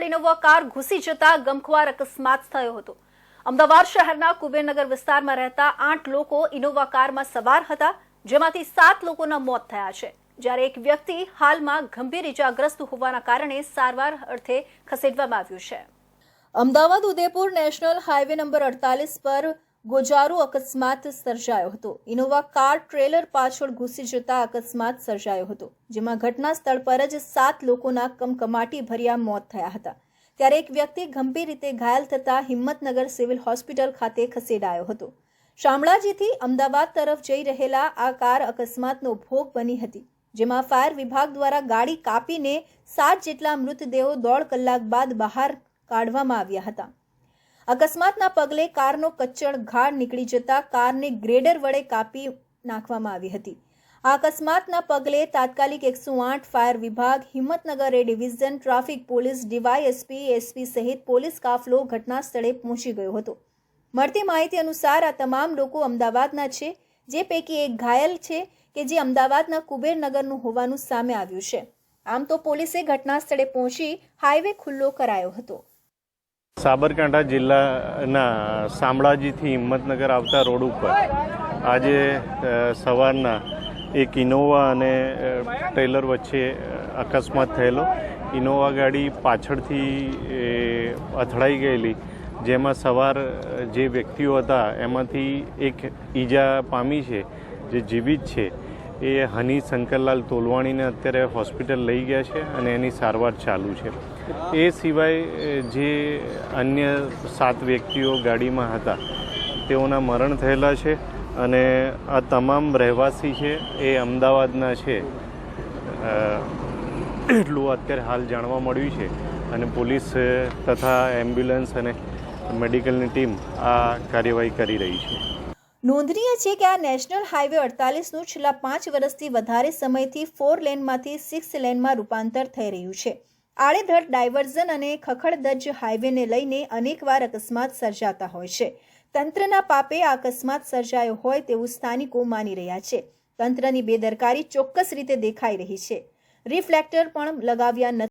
પાછળ કાર ઘૂસી જતા ગમખ્વાર અકસ્માત થયો હતો. અમદાવાદ શહેરના કુબેરનગર વિસ્તારમાં રહેતા આઠ લોકો ઇનોવા કારમાં સવાર હતા, જેમાંથી સાત લોકોના મોત થયા છે. જ્યારે એક વ્યક્તિ હાલમાં ગંભીર ઇજાગ્રસ્ત હોવાના કારણે સારવાર અર્થે ખસેડવામાં આવ્યું છે. Ahmedabad Udaipur national highway number અડતાલીસ પર ગોજારો અકસ્માત સર્જાયો હતો. ઇનોવા કાર ટ્રેલર પાછળ ઘૂસી જતા અકસ્માત સર્જાયો હતો, જેમાં ઘટના સ્થળ પર જ સાત લોકોના કમકમાટી ભર્યા મોત થયા હતા. ત્યારે એક વ્યક્તિ ગંભીર રીતે ઘાયલ થતા હિંમતનગર સિવિલ હોસ્પિટલ ખાતે ખસેડાયો હતો. શામળાજીથી અમદાવાદ તરફ જઈ રહેલા આ કાર અકસ્માતનો ભોગ બની હતી, જેમાં ફાયર વિભાગ દ્વારા ગાડી કાપીને સાત જેટલા મૃતદેહો દોઢ કલાક બાદ બહાર કાઢવામાં આવ્યા હતા. અકસ્માતના પગલે કારનો કચ્ચળ ઘાડ નીકળી જતા કારને ગ્રેડર વડે કાપી નાખવામાં આવી હતી. આ અકસ્માતના પગલે તાત્કાલિક એકસો આઠ ફાયર વિભાગ, Himmatnagar A division, traffic police, DYSP, SP સહિત પોલીસ કાફલો ઘટના સ્થળે પહોંચી ગયો હતો. મળતી માહિતી અનુસાર આ તમામ લોકો અમદાવાદના છે, જે પૈકી એક ઘાયલ છે કે જે અમદાવાદના કુબેરનગરનું હોવાનું સામે આવ્યું છે. આમ તો પોલીસે ઘટના સ્થળે પહોંચી હાઈવે ખુલ્લો કરાયો હતો. સાબરકાંઠા જિલ્લાના શામળાજીથી હિંમતનગર આવતા રોડ ઉપર આજે સવારના એક ઇનોવા અને ટ્રેલર વચ્ચે અકસ્માત થયેલો. ઇનોવા ગાડી પાછળથી અથડાઈ ગયેલી, જેમાં સવાર જે વ્યક્તિઓ હતા, એમાંથી એક ઈજા પામી છે, જે જીવિત છે. એ હની શંકરલાલ તોલવાણીને અત્યારે હોસ્પિટલ લઈ ગયા છે અને એની સારવાર ચાલુ છે. એ સિવાય જે અન્ય સાત વ્યક્તિઓ ગાડીમાં હતા, તેઓના મરણ થયેલા છે અને આ તમામ રહેવાસી છે, એ અમદાવાદના છે. એટલું અત્યારે હાલ જાણવા મળ્યું છે અને પોલીસ તથા એમ્બ્યુલન્સ અને મેડિકલની ટીમ આ કાર્યવાહી કરી રહી છે. નોંધનીય છે કે આ નેશનલ હાઈવે અડતાલીસનું છેલ્લા પાંચ વર્ષથી વધારે સમયથી ફોર લેનમાંથી સિક્સ લેનમાં રૂપાંતર થઈ રહ્યું છે. આડેધડ ડાયવર્ઝન અને ખખડદજ હાઈવેને લઈને અનેકવાર અકસ્માત સર્જાતા હોય છે. તંત્રના પાપે આ અકસ્માત સર્જાયો હોય તેવું સ્થાનિકો માની રહ્યા છે. તંત્રની બેદરકારી ચોક્કસ રીતે દેખાઈ રહી છે. રિફ્લેક્ટર પણ લગાવ્યા નથી